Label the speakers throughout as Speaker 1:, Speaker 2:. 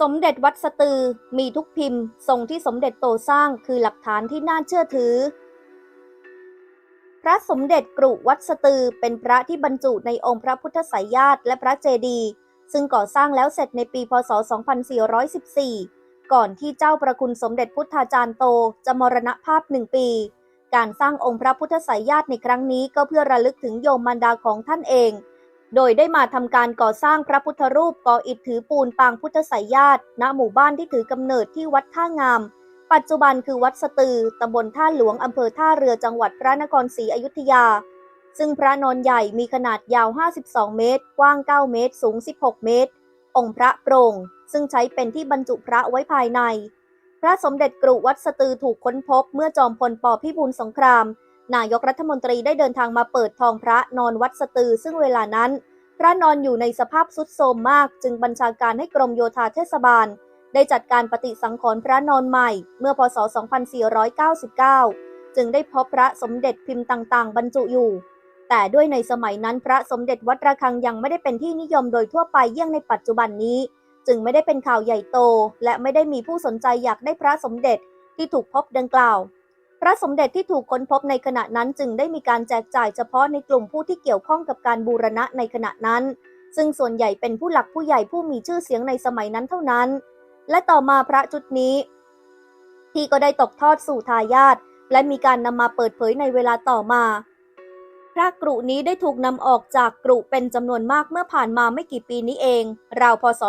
Speaker 1: สมเด็จวัดสตือมีทุกพิมพ์ ทรงที่สมเด็จโตสร้างคือหลักฐานที่น่าเชื่อถือ พระสมเด็จกรุวัดสตือเป็นพระที่บรรจุในองค์พระพุทธไสยญาติและพระเจดีย์ซึ่งก่อสร้างแล้วเสร็จในปีพศ 2414 ก่อนที่เจ้าประคุณสมเด็จพุทธาจารย์โตจะมรณภาพหนึ่งปี การสร้างองค์พระพุทธไสยญาติในครั้งนี้ก็เพื่อระลึกถึงโยมมารดาของท่านเอง โดยได้มาทำการก่อสร้างพระพุทธรูปก่ออิฐถือปูนปางพุทธไสยญาติณหมู่บ้านที่ถือกำเนิดที่วัดท่างาม ปัจจุบันคือวัดสตือตำบลท่าหลวงอำเภอท่าเรือจังหวัดพระนครศรีอยุธยา ซึ่งพระนอนใหญ่มีขนาดยาว 52 เมตร กว้าง 9 เมตร สูง 16 เมตร องค์พระโปร่ง ซึ่งใช้เป็นที่บรรจุพระไว้ภายใน พระสมเด็จกรุวัดสตือถูกค้นพบเมื่อจอมพลปพิบูลสงคราม นายกรัฐมนตรีได้เดินทางมาเปิดทองพระนอนวัดสตือ ซึ่งเวลานั้น พระนอนอยู่ในสภาพสุดโทรมมาก จึงบัญชาการให้กรมโยธาเทศบาล ได้จัดการปฏิสังขรณ์พระนอนใหม่ เมื่อพศ 2499 จึงได้พบพระสมเด็จพิมพ์ต่างๆ บรรจุอยู่ แต่ด้วยในสมัยนั้นพระสมเด็จวัดระฆังยังไม่ได้เป็นที่นิยมโดยทั่วไปเยี่ยงในปัจจุบันนี้ จึงไม่ได้เป็นข่าวใหญ่โต และไม่ได้มีผู้สนใจอยากได้พระสมเด็จที่ถูกพบดังกล่าว พระสมเด็จที่ถูกค้นพบในขณะนั้นจึงได้มีการแจกจ่ายเฉพาะในกลุ่มผู้ที่เกี่ยวข้องกับการบูรณะในขณะนั้น ซึ่งส่วนใหญ่เป็นผู้หลักผู้ใหญ่ผู้มีชื่อเสียงในสมัยนั้นเท่านั้น และต่อมาพระจุดนี้ ที่ก็ได้ตกทอดสู่ทายาทและมีการนำมาเปิดเผยในเวลาต่อมา พระกรุนี้ได้ถูกนำออกจากกรุเป็นจำนวนมากเมื่อผ่านมาไม่กี่ปีนี้เอง ราวพศ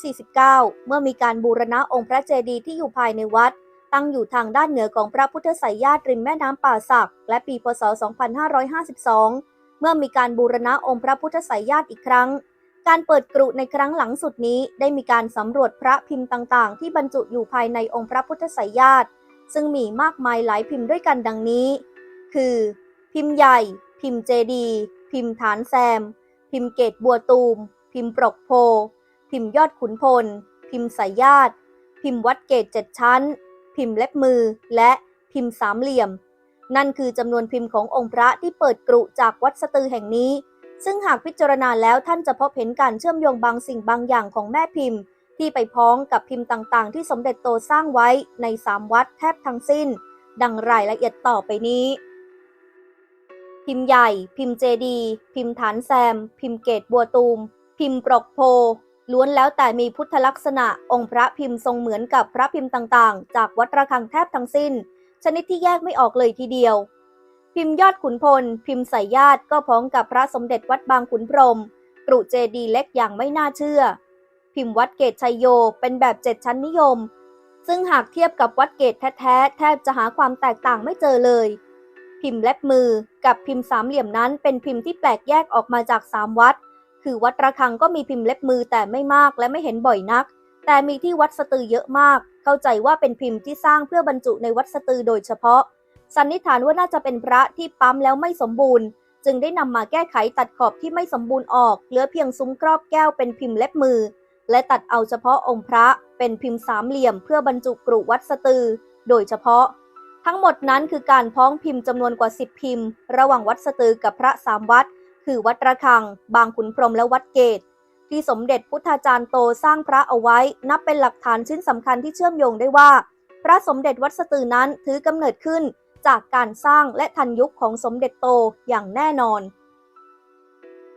Speaker 1: 2549 เมื่อมีการบูรณะองค์พระเจดีย์ที่อยู่ภายในวัด ตั้งอยู่ทางด้านเหนือของพระพุทธไสยญาติริมแม่น้ำป่าสัก และปีพศ 2552 เมื่อมีการบูรณะองค์พระพุทธไสยญาติอีกครั้ง การเปิดกรุในครั้งหลังสุดนี้ได้มีการสำรวจพระพิมพ์ต่างๆ ที่บรรจุอยู่ภายในองค์พระพุทธไสยญาติ ซึ่งมีมากมายหลายพิมพ์ด้วยกันดังนี้ คือ พิมพ์ใหญ่ พิมพ์เจดี พิมพ์ฐานแซม พิมพ์เกตบัวตูม พิมพ์ปรกโพ พิมพ์ยอดขุนพล พิมพ์สายญาติ พิมพ์วัดเกตเจ็ดชั้น พิมพ์เล็บมือและพิมพ์สามเหลี่ยม นั่นคือจำนวนพิมพ์ขององค์พระที่เปิดกรุจากวัดสตือแห่งนี้ ซึ่งหากพิจารณาแล้วท่านจะพบเห็นการเชื่อมโยงบางสิ่งบางอย่างของแม่พิมพ์ ที่ไปพ้องกับพิมพ์ต่างๆ ที่สมเด็จโตสร้างไว้ในสามวัดแทบทั้งสิ้น ดังรายละเอียดต่อไปนี้ พิมพ์ใหญ่ พิมพ์เจดี พิมพ์ฐานแซม พิมพ์เกตบัวตูม พิมพ์ปรกโพ ล้วนแล้วแต่มีพุทธลักษณะองค์พระพิมพ์ทรงเหมือนกับพระพิมพ์ต่างๆ จากวัดระฆังแทบทั้งสิ้น ชนิดที่แยกไม่ออกเลยทีเดียว พิมพ์ยอดขุนพล พิมพ์สายญาติก็พ้องกับพระสมเด็จวัดบางขุนพรหมกรุเจดีเล็กอย่างไม่น่าเชื่อ พิมพ์วัดเกตชัยโยเป็นแบบเจ็ดชั้นนิยม ซึ่งหากเทียบกับวัดเกตแท้ๆแทบจะหาความแตกต่างไม่เจอเลย พิมพ์เล็บมือกับพิมพ์สามเหลี่ยมนั้นเป็นพิมพ์ที่แปลกแยกออกมาจากสามวัด คือวัดระฆังก็มีพิมพ์เล็บมือแต่ไม่มากและไม่เห็นบ่อยนัก แต่มีที่วัดสตือเยอะมาก เข้าใจว่าเป็นพิมพ์ที่สร้างเพื่อบรรจุในวัดสตือโดยเฉพาะ สันนิษฐานว่าน่าจะเป็นพระที่ปั๊มแล้วไม่สมบูรณ์ จึงได้นำมาแก้ไขตัดขอบที่ไม่สมบูรณ์ออก เหลือเพียงซุ้มครอบแก้วเป็นพิมพ์เล็บมือ และตัดเอาเฉพาะองค์พระเป็นพิมพ์สามเหลี่ยม เพื่อบรรจุกรุวัดสตือ โดยเฉพาะ ทั้งหมดนั้นคือการพ้องพิมพ์จำนวนกว่า 10 พิมพ์ ระหว่างวัดสตือกับพระสามวัด คือวัดระฆัง บางขุนพรหมและวัดเกต ที่สมเด็จพุทธาจารย์โตสร้างพระเอาไว้ นับเป็นหลักฐานชิ้นสำคัญที่เชื่อมโยงได้ว่า พระสมเด็จวัดสตือนั้นถือกำเนิดขึ้นจากการสร้างและทันยุคของสมเด็จโตอย่างแน่นอน